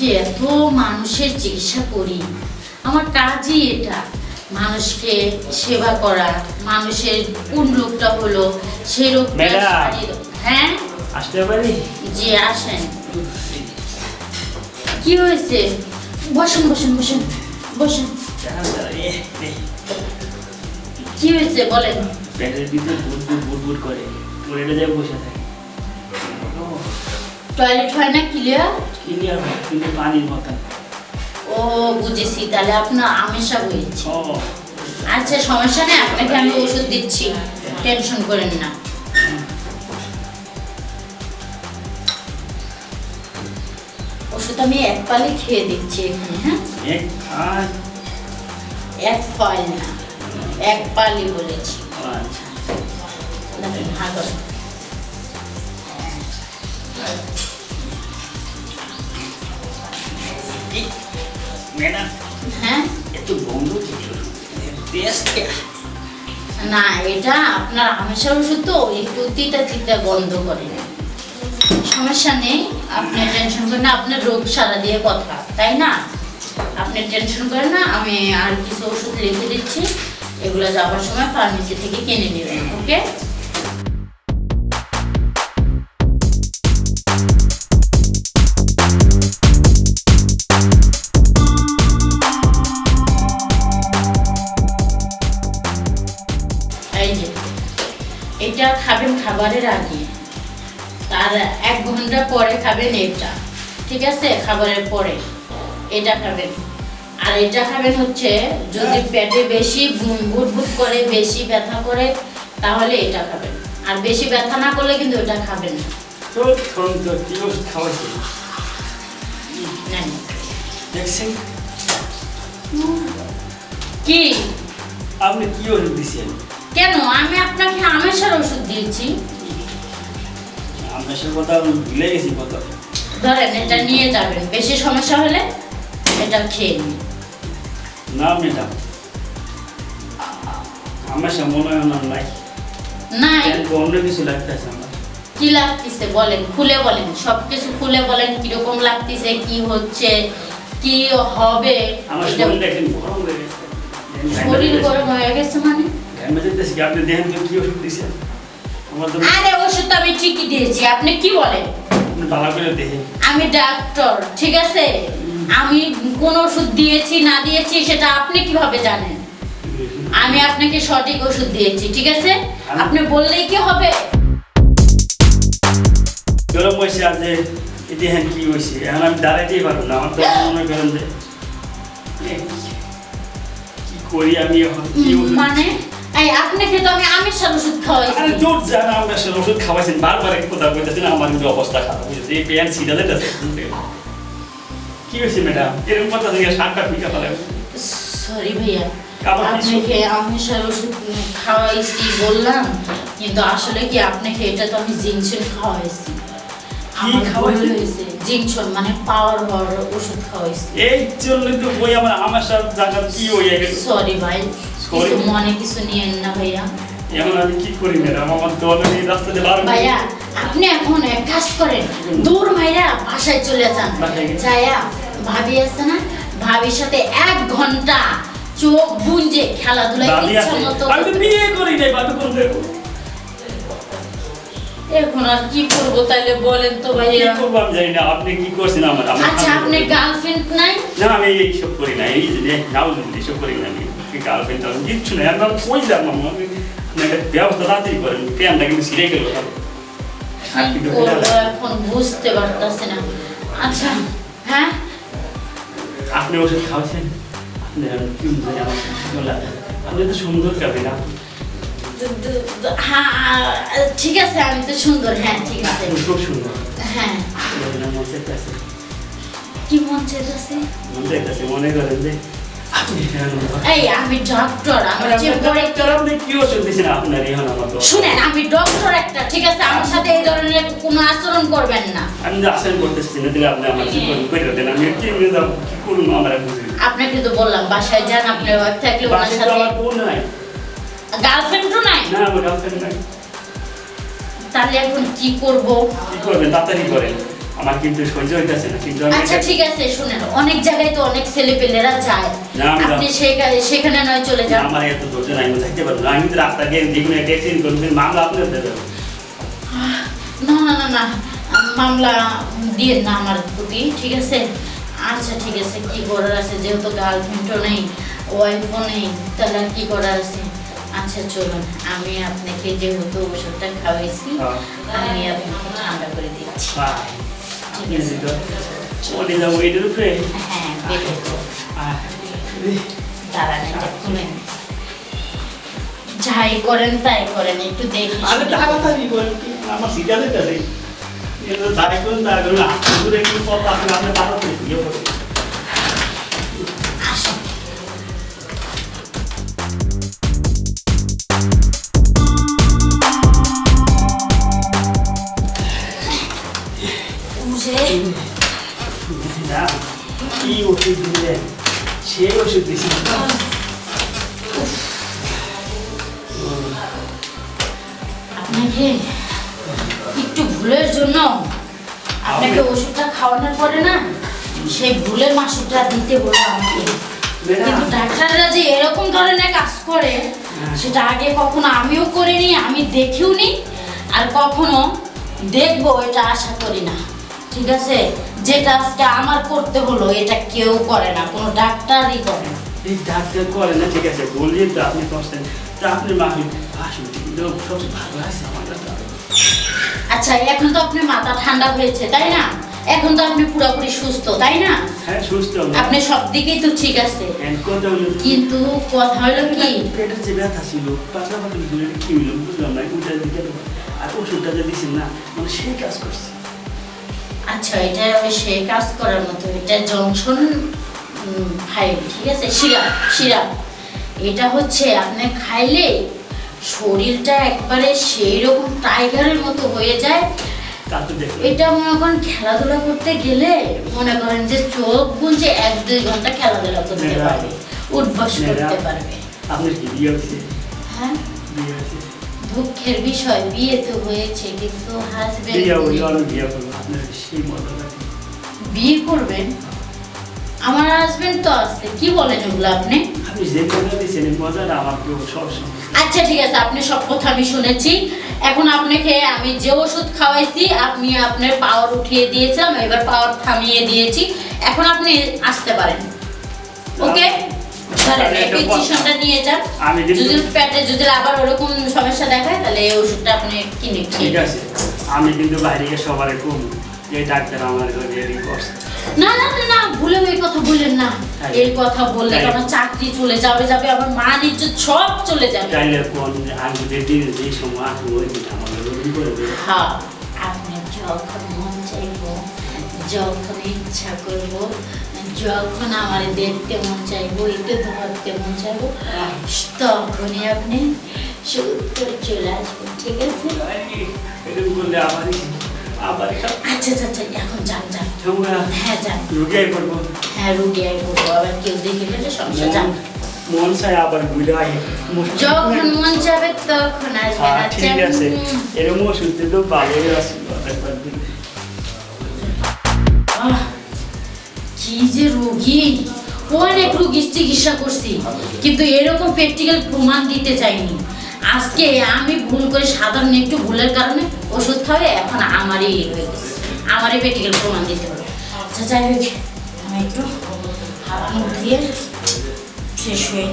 যে এত মানুষের চিকিৎসা করি। আমার কাজই এটা। মানুষকে সেবা করা মানুষের কোন রোগটা হলো সেই রোগটা। হ্যাঁ? আসতে পারি? জি আসেন। কি হয়েছে? বসেন বসেন বসেন বসেন। কি হয়েছে বলেন। প্যান্টের ভিতরে বুট বুট বুট বুট করে। টয়লেটে যায় বসে থাকে। টয়লেট হয় না ক্লিয়ার ক্লিয়ার কিন্তু পানির মতন ও বুঝেছি তাহলে আপনার আমেশা হয়েছে আচ্ছা সমস্যা নেই আপনাকে আমি ওষুধ দিচ্ছি টেনশন করেন না ওষুধ আমি এক পালি খেয়ে দিচ্ছি এখানে হ্যাঁ এক পালি না এক পালি বলেছি আচ্ছা করেন। ম্যাডাম হ্যাঁ? একটু বন্ধ না এটা আপনার আমেশার ওষুধ তো একটু তিতা তিতা গন্ধ করে। সমস্যা নেই আপনি টেনশন করেন না আপনার রোগ সারা দিয়ে কথা তাই না? আপনি টেনশন করেন না আমি আর কিছু ওষুধ লিখে দিচ্ছি এগুলো যাওয়ার সময় ফার্মেসি থেকে কিনে নেবেন ওকে খাবারের আগে তার এক ঘণ্টা পরে খাবেন এটা ঠিক আছে? খাবারের পরে এটা খাবেন। আর এটা খাবেন হচ্ছে যদি পেটে বেশি বুটবুট করে বেশি ব্যথা করে তাহলে এটা খাবেন। আর বেশি ব্যথা না করলে কিন্তু এটা খাবেন কি আপনি কি ওষুধ দিচ্ছেন কেন? আমি আপনাকে আমেশার ওষুধ দিয়েছি। সাথে কথা ভুলে গেছি কথা ধরেন এটা নিয়ে যাবেন বেশি সমস্যা হলে এটা খেয়ে নিন। না ম্যাডাম। আমার সাথে মনে হয় না নাই। নাই? অন্য কিছু লাগতেছে আমার। কি লাগতেছে বলেন? খুলে বলেন। সবকিছু খুলে বলেন কীরকম লাগতেছে কি হচ্ছে কি হবে? আমার শরীরটা গরম হয়ে গেছে। শরীর গরম হয়ে গেছে মানে? যেতেছি কি আপনি দেখেন কি ওষুধ দিচ্ছেন আমার তো আরে ওষুধ তো আমি ঠিকই দিয়েছি আপনি কি বলেন? ভালো করে দেখেন। আমি ডাক্তার ঠিক আছে? আমি কোন ওষুধ দিয়েছি না দিয়েছি সেটা আপনি কীভাবে জানেন? আমি আপনাকে সঠিক ওষুধ দিয়েছি ঠিক আছে? আপনি বললেই কি হবে? গরম বসে আছে এই দেখেন কি হয়েছে। এখন আমি দাঁড়াইতেই পারব না আমার তো মনে করেন যে কি করি আমি এখন? কি মানে? এই আপনাকে তো আমি আমিষের ওষুধ আরে খাওয়াইছি তোর জানা আমরা ওষুধ খাওয়াইছেন বারবার এক কথা বলতেছেন আমার কিন্তু অবস্থা খারাপ। এই কি হয়েছে ম্যাডাম? এরকম কথা থেকে সাতটা ফিকা ফেলে। সরি ভাইয়া। আবার কিছু? আপনাকে ওষুধ খাওয়াইছি বললাম কিন্তু আসলে কি আপনাকে এটা তো আমি জিনসন খাওয়াইছি। মানে পাওয়ার হওয়ার ওষুধ খাওয়াইছি। এই জন্য তো বই আমার আমার সাথে জায়গা কি হয়ে গেল সরি ভাই। Sorry? কিছু নিয়েন না ভাইয়া এখন আমি কি করি ম্যাডাম? আমার তো অলরেডি রাস্তাতে বার ভাইয়া আপনি এখন এক কাজ করেন। দূর ভাইরা বাসায় চলে যান। বাসায় ভাবি আছে না? ভাবির সাথে এক ঘণ্টা চোখ বুঞ্জে খেলাধুলায় ইচ্ছা মতো আমি তো বিয়ে করি নাই বাবা কোন দেবো এখন। আর কি করব তাইলে বলেন তো কি ভাইয়া করব আমি জানি না আপনি কি করছেন আমার আচ্ছা আপনার গার্লফ্রেন্ড নাই? না আমি এইসব করি না এই যে নাও এইসব করি না আমি। গার্লফ্রেন্ড টার্লফ্রেন্ড কিচ্ছু নাই আমি কই যাব মামা আপনাকে ব্যবস্থা তাড়াতাড়ি করেন প্যানটা কিন্তু ছিঁড়ে গেল এখন বুঝতে পারতাছি না আচ্ছা হ্যাঁ আপনি ওষুধ খাওয়াছেন আপনি আপনি তো সুন্দর খাবেন না দ- দ- দ- হ্যাঁ ঠিক আছে আমি তো সুন্দর হ্যাঁ ঠিক আছে খুব সুন্দর হ্যাঁ মন কি মন চাইতেছে মন চাইতেছে মনে করেন যে আপনি এই আমি ডক্টর আমার যে পরে আপনি কি ওষুধ আপনার এখন আমার শুনেন আমি ডক্টর একটা ঠিক আছে? আমার সাথে এই ধরনের কোনো আচরণ করবেন না। আমি যে আশা করতেছি না দিলে আপনি আমার কি করে দেন। আমি কি নিয়ে যাব কি করুন আমার বুঝি আপনাকে তো বললাম বাসায় যান থাকলে ওনার সাথে আমার বোন নাই। গার্লফ্রেন্ডও নাই? না আমার গার্লফ্রেন্ড নাই। তাহলে এখন কি করব? কি করবেন? তাড়াতাড়ি করেন। আমার কিন্তু সহ্য হইতেছে না কিন্তু আচ্ছা ঠিক আছে শুনেন। অনেক জায়গায় তো অনেক ছেলেপেলেরা যায়। আপনি সেখানে নয় চলে যান। আমার এত ধৈর্য নাই আমি থাকতে পারব আমি কিন্তু রাস্তা গিয়ে যে কোনো একটা অ্যাক্সিডেন্ট করবেন মামলা আপনার দেবে না না না না মামলা দিয়ে না আমার প্রতি ঠিক আছে? আচ্ছা ঠিক আছে কি করার আছে? যেহেতু গার্লফ্রেন্ডও নেই ওয়াইফও নেই তাহলে কি করার আছে? আচ্ছা চলুন আমি আপনাকে যেহেতু ওষুধটা খাওয়াইছি হ্যাঁ। আমি আপনাকে ঠান্ডা করে দিচ্ছি। আপনি তো চলে যাব এটার উপরে যাই করেন তাই করেন একটু দেখি আমি তাড়াতাড়ি বলেন কি আমার সিটা দিতেছে এটা তাই করুন তাই করুন। আপনি একটু পথ আপনি আপনি তাড়াতাড়ি ইয়ে বুঝে না কি ওষুধ দিলে সে ওষুধ দিছি আপনাকে একটু ভুলের জন্য আপনাকে ওষুধটা খাওয়ানোর পরে না সেই ভুলের মাসুকটা দিতে আমাকে। কিন্তু ডাক্তাররা যে এরকম ধরনের কাজ করে হ্যাঁ। সেটা আগে কখনো আমিও করিনি আমি দেখিও নি আর কখনো দেখব এটা আশা করি না। ঠিক আছে? যেটা আজকে আমার করতে হলো এটা কেউ করে না কোনো ডাক্তারই করে না। এই ডাক্তার করে না ঠিক আছে বললেন তো আপনি করছেন তা আপনি মাফি আসুন কিন্তু সব ভালো আছে আমার আচ্ছা এখন তো আপনার মাথা ঠান্ডা হয়েছে তাই না? এখন তো আপনি পুরোপুরি সুস্থ তাই না? হ্যাঁ সুস্থ। আপনি সব দিকেই তো ঠিক আছে। হলো কি? কিন্তু কথা হলো কি? পেটের যে ব্যথা ছিল পাতলা পাতলা কি হইল বুঝলাম না উঠে দিতে আর ওষুধটা যে দিচ্ছেন না মানে সেই কাজ করছে। আচ্ছা এটা ওই সে কাজ করার মতো এটা জংশন ফাইভ ঠিক আছে? সিরাপ সিরাপ এটা হচ্ছে আপনি খাইলে শরীরটা একবারে সেই রকম টাইগারের মতো হয়ে যায়। এটা মনে করেন খেলাধুলা করতে গেলে মনে করেন যে চোখ গুঁজে এক দুই ঘণ্টা খেলাধুলা করতে পারবে উঠবাস করতে পারবে। হ্যাঁ? দুঃখের বিষয় বিয়ে তো হয়েছে কিন্তু হাজবেন্ড বিয়ে করবেন? আমার হাজবেন্ড তো আছে কি বলেন ওগুলো আপনি? আপনি যে মজা দিচ্ছেন এই আমার কেউ সব আচ্ছা ঠিক আছে আপনি সব কথা আমি শুনেছি। এখন আপনাকে আমি যে ওষুধ খাওয়াইছি আপনি আপনার পাওয়ার উঠিয়ে দিয়েছিলাম এবার পাওয়ার থামিয়ে দিয়েছি। এখন আপনি আসতে পারেন। ওকে আমি কিন্তু- যদি পেটে যদি আবার ওরকম সমস্যা দেখায় তাহলে এই ওষুধটা আপনি কিনে ঠিক আছে। আমি কিন্তু বাইরে গিয়ে সবারে কম যে ডাক্তার আমার রেডি করছে না না না ভুলে ওই কথা বললেন না। এই কথা বললে আমার চাকরি চলে যাবে যাবে আমার মান ইজ্জত সব চলে যাবে। চাইলে কোন আমি যে যে সময় আসব ওই দিন আমার রুগী করে দেবে। হ্যাঁ আপনি যখন মন চাইব যখন ইচ্ছা করব যখন আমার দেখতে মন চাইব একটু ধরতে মন চাইব? তখনই আপনি সত্তর চলে আসবেন ঠিক আছে? আচ্ছা আচ্ছা আচ্ছা এখন যান যান। হ্যাঁ যান। হ্যাঁ রুগী আই করব আবার কেউ দেখে ফেলে সমস্যা যান। মন চাই আবার ঘুরে আই যখন মন চাবে তখন আসবেন হ্যাঁ আচ্ছা। ঠিক আছে। এরকম ওষুধ তো ভালোই আছে যে রোগী। অনেক রোগীর চিকিৎসা করছি, কিন্তু এরকম প্র্যাকটিক্যাল প্রমাণ দিতে চাইনি। আজকে আমি ভুল করে সাধারণ একটু ভুলের কারণে ওষুধ খাবে এখন আমারই হয়ে গেছে। আমারই প্র্যাকটিক্যাল প্রমাণ দিতে হবে। আচ্ছা যাই হোক, আমি একটু হাত মুখ দিয়ে শেষ হয়ে